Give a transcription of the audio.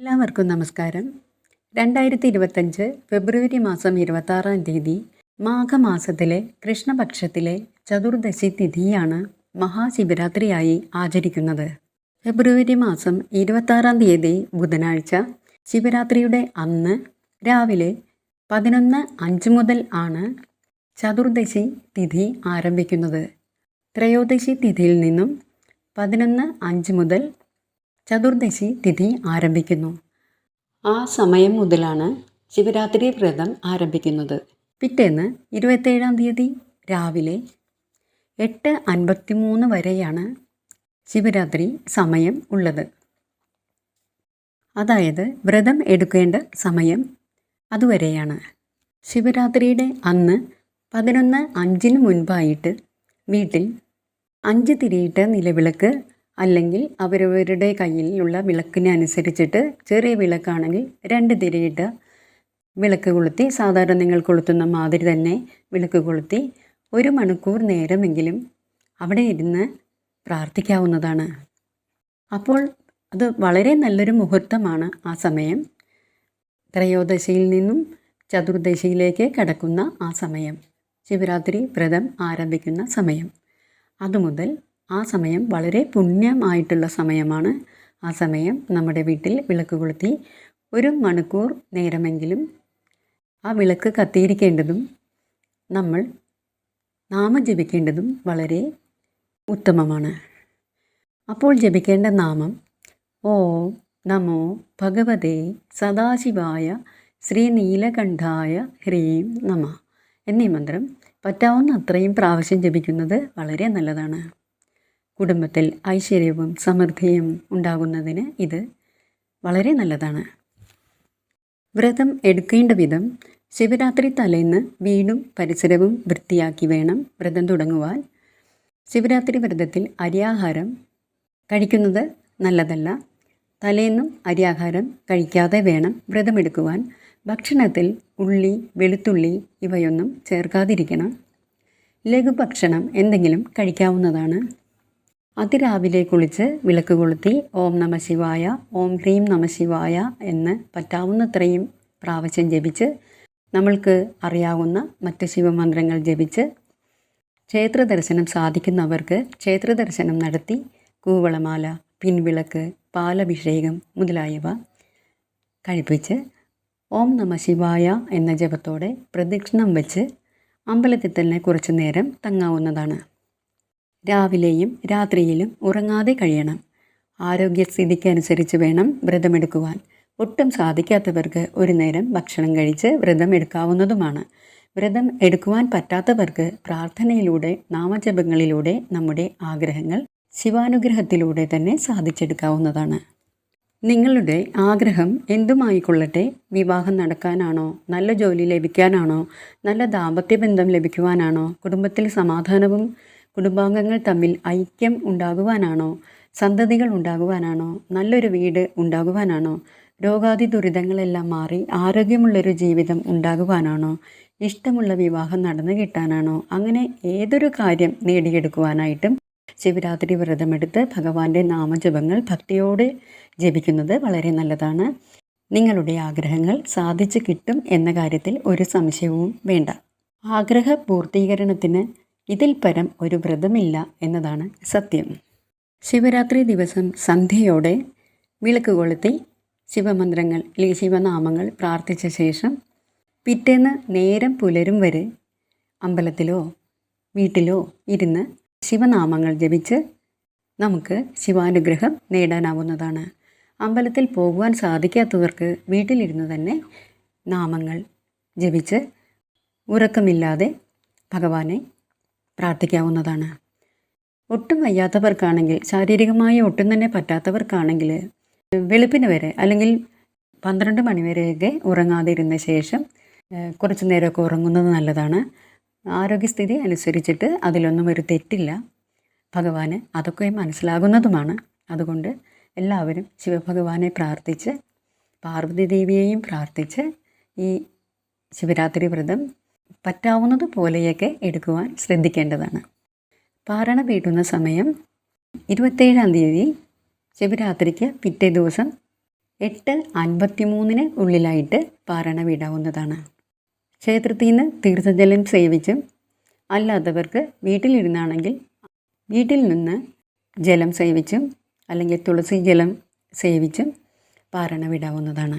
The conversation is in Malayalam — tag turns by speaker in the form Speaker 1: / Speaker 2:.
Speaker 1: എല്ലാവർക്കും നമസ്കാരം. രണ്ടായിരത്തി ഇരുപത്തഞ്ച് ഫെബ്രുവരി മാസം ഇരുപത്താറാം തീയതി മാഘമാസത്തിലെ കൃഷ്ണപക്ഷത്തിലെ ചതുർദശി തിഥിയാണ് മഹാശിവരാത്രിയായി ആചരിക്കുന്നത്. ഫെബ്രുവരി മാസം ഇരുപത്താറാം തീയതി ബുധനാഴ്ച ശിവരാത്രിയുടെ അന്ന് രാവിലെ പതിനൊന്ന് അഞ്ച് മുതൽ ആണ് ചതുർദശി തിഥി ആരംഭിക്കുന്നത്. ത്രയോദശി തിഥിയിൽ നിന്നും പതിനൊന്ന് അഞ്ച് മുതൽ ചതുർദശി തിഥി ആരംഭിക്കുന്നു. ആ സമയം മുതലാണ് ശിവരാത്രി വ്രതം ആരംഭിക്കുന്നത്. പിറ്റേന്ന് ഇരുപത്തേഴാം തീയതി രാവിലെ എട്ട് അൻപത്തിമൂന്ന് വരെയാണ് ശിവരാത്രി സമയം ഉള്ളത്. അതായത് വ്രതം എടുക്കേണ്ട സമയം അതുവരെയാണ്. ശിവരാത്രിയുടെ അന്ന് പതിനൊന്ന് അഞ്ചിന് മുൻപായിട്ട് വീട്ടിൽ അഞ്ച് തിരിയിട്ട നിലവിളക്ക് അല്ലെങ്കിൽ അവരവരുടെ കയ്യിലുള്ള വിളക്കിനെ അനുസരിച്ചിട്ട് ചെറിയ വിളക്കാണെങ്കിൽ രണ്ട് തിരിയിട്ട് വിളക്ക് കൊളുത്തി സാധാരണ നിങ്ങൾ കൊളുത്തുന്ന മാതിരി തന്നെ വിളക്ക് കൊളുത്തി ഒരു മണിക്കൂർ നേരമെങ്കിലും അവിടെ ഇരുന്ന് പ്രാർത്ഥിക്കാവുന്നതാണ്. അപ്പോൾ അത് വളരെ നല്ലൊരു മുഹൂർത്തമാണ് ആ സമയം. ത്രയോദശിയിൽ നിന്നും ചതുർദശയിലേക്ക് കടക്കുന്ന ആ സമയം. ശിവരാത്രി വ്രതം ആരംഭിക്കുന്ന സമയം. അതുമുതൽ ആ സമയം വളരെ പുണ്യമായിട്ടുള്ള സമയമാണ്. ആ സമയം നമ്മുടെ വീട്ടിൽ വിളക്ക് കൊളുത്തി ഒരു മണിക്കൂർ നേരമെങ്കിലും ആ വിളക്ക് കത്തിയിരിക്കേണ്ടതും നമ്മൾ നാമം ജപിക്കേണ്ടതും വളരെ ഉത്തമമാണ്. അപ്പോൾ ജപിക്കേണ്ട നാമം ഓം നമോ ഭഗവതേ സദാശിവായ ശ്രീ നീലകണ്ഠായ ഹ്രീം നമ എന്നീ മന്ത്രം പറ്റാവുന്ന അത്രയും പ്രാവശ്യം ജപിക്കുന്നത് വളരെ നല്ലതാണ്. കുടുംബത്തിൽ ഐശ്വര്യവും സമൃദ്ധിയും ഉണ്ടാകുന്നതിന് ഇത് വളരെ നല്ലതാണ്. വ്രതം എടുക്കേണ്ട വിധം ശിവരാത്രി തലേന്ന് വീടും പരിസരവും വൃത്തിയാക്കി വേണം വ്രതം തുടങ്ങുവാൻ. ശിവരാത്രി വ്രതത്തിൽ അരിയാഹാരം കഴിക്കുന്നത് നല്ലതല്ല. തലേന്നും അരിയാഹാരം കഴിക്കാതെ വേണം വ്രതമെടുക്കുവാൻ ഭക്ഷണത്തിൽ ഉള്ളി വെളുത്തുള്ളി ഇവയൊന്നും ചേർക്കാതിരിക്കണം. ലഘുഭക്ഷണം എന്തെങ്കിലും കഴിക്കാവുന്നതാണ്. അതിരാവിലെ കുളിച്ച് വിളക്ക് കൊളുത്തി ഓം നമ ശിവായ ഓം ഹ്രീം നമ ശിവായ എന്ന് പറ്റാവുന്നത്രയും പ്രാവശ്യം ജപിച്ച് നമ്മൾക്ക് അറിയാവുന്ന മറ്റ് ശിവമന്ത്രങ്ങൾ ജപിച്ച് ക്ഷേത്ര ദർശനം സാധിക്കുന്നവർക്ക് ക്ഷേത്ര ദർശനം നടത്തി കൂവളമാല പിൻവിളക്ക് പാലഭിഷേകം മുതലായവ കഴിപ്പിച്ച് ഓം നമ ശിവായ എന്ന ജപത്തോടെ പ്രദക്ഷിണം വെച്ച് അമ്പലത്തിൽ തന്നെ കുറച്ചു നേരം തങ്ങാവുന്നതാണ്. രാവിലെയും രാത്രിയിലും ഉറങ്ങാതെ കഴിയണം. ആരോഗ്യസ്ഥിതിക്ക് അനുസരിച്ച് വേണം വ്രതമെടുക്കുവാൻ. ഒട്ടും സാധിക്കാത്തവർക്ക് ഒരു നേരം ഭക്ഷണം കഴിച്ച് വ്രതം എടുക്കാവുന്നതുമാണ് വ്രതം എടുക്കുവാൻ പറ്റാത്തവർക്ക് പ്രാർത്ഥനയിലൂടെ നാമജപങ്ങളിലൂടെ നമ്മുടെ ആഗ്രഹങ്ങൾ ശിവാനുഗ്രഹത്തിലൂടെ തന്നെ സാധിച്ചെടുക്കാവുന്നതാണ്. നിങ്ങളുടെ ആഗ്രഹം എന്തുമായിക്കൊള്ളട്ടെ? വിവാഹം നടക്കാനാണോ? നല്ല ജോലി ലഭിക്കാനാണോ? നല്ല ദാമ്പത്യ ബന്ധം ലഭിക്കുവാനാണോ? കുടുംബത്തിൽ സമാധാനവും കുടുംബാംഗങ്ങൾ തമ്മിൽ ഐക്യം ഉണ്ടാകുവാനാണോ? സന്തതികൾ ഉണ്ടാകുവാനാണോ? നല്ലൊരു വീട് ഉണ്ടാകുവാനാണോ? രോഗാതി ദുരിതങ്ങളെല്ലാം മാറി ആരോഗ്യമുള്ളൊരു ജീവിതം ഉണ്ടാകുവാനാണോ? ഇഷ്ടമുള്ള വിവാഹം നടന്നു കിട്ടാനാണോ? അങ്ങനെ ഏതൊരു കാര്യം നേടിയെടുക്കുവാനായിട്ടും ശിവരാത്രി വ്രതമെടുത്ത് ഭഗവാന്റെ നാമജപങ്ങൾ ഭക്തിയോടെ ജപിക്കുന്നത് വളരെ നല്ലതാണ്. നിങ്ങളുടെ ആഗ്രഹങ്ങൾ സാധിച്ചു കിട്ടും എന്ന കാര്യത്തിൽ ഒരു സംശയവും വേണ്ട. ആഗ്രഹ പൂർത്തീകരണത്തിന് ഇതിൽ പരം ഒരു വ്രതമില്ല എന്നതാണ് സത്യം. ശിവരാത്രി ദിവസം സന്ധ്യയോടെ വിളക്ക് കൊളുത്തി ശിവമന്ത്രങ്ങൾ അല്ലെങ്കിൽ ശിവനാമങ്ങൾ പ്രാർത്ഥിച്ച ശേഷം പിറ്റേന്ന് നേരം പുലരും വരെ അമ്പലത്തിലോ വീട്ടിലോ ഇരുന്ന് ശിവനാമങ്ങൾ ജപിച്ച് നമുക്ക് ശിവാനുഗ്രഹം നേടാനാവുന്നതാണ്. അമ്പലത്തിൽ പോകുവാൻ സാധിക്കാത്തവർക്ക് വീട്ടിലിരുന്ന് തന്നെ നാമങ്ങൾ ജപിച്ച് ഉറക്കമില്ലാതെ ഭഗവാനെ പ്രാർത്ഥിക്കാവുന്നതാണ്. ഒട്ടും വയ്യാത്തവർക്കാണെങ്കിൽ ശാരീരികമായി ഒട്ടും തന്നെ പറ്റാത്തവർക്കാണെങ്കിൽ വെളുപ്പിന് വരെ അല്ലെങ്കിൽ പന്ത്രണ്ട് മണിവരെയൊക്കെ ഉറങ്ങാതിരുന്ന ശേഷം കുറച്ച് നേരമൊക്കെ ഉറങ്ങുന്നത് നല്ലതാണ്. ആരോഗ്യസ്ഥിതി അനുസരിച്ചിട്ട് അതിലൊന്നും ഒരു തെറ്റില്ല. ഭഗവാന് അതൊക്കെ മനസ്സിലാകുന്നതുമാണ്. അതുകൊണ്ട് എല്ലാവരും ശിവഭഗവാനെ പ്രാർത്ഥിച്ച് പാർവതി ദേവിയെയും പ്രാർത്ഥിച്ച് ഈ ശിവരാത്രി വ്രതം പറ്റാവുന്നത് പോലെയൊക്കെ എടുക്കുവാൻ ശ്രദ്ധിക്കേണ്ടതാണ്. പാറണ വീട്ടുന്ന സമയം ഇരുപത്തേഴാം തീയതി ശിവരാത്രിക്ക് പിറ്റേ ദിവസം എട്ട് അൻപത്തി മൂന്നിന് ഉള്ളിലായിട്ട് പാറണ വീടാവുന്നതാണ്. ക്ഷേത്രത്തിൽ നിന്ന് തീർത്ഥജലം സേവിച്ചും അല്ലാത്തവർക്ക് വീട്ടിലിരുന്നാണെങ്കിൽ വീട്ടിൽ നിന്ന് ജലം സേവിച്ചും അല്ലെങ്കിൽ തുളസി ജലം സേവിച്ചും പാറണ വിടാവുന്നതാണ്.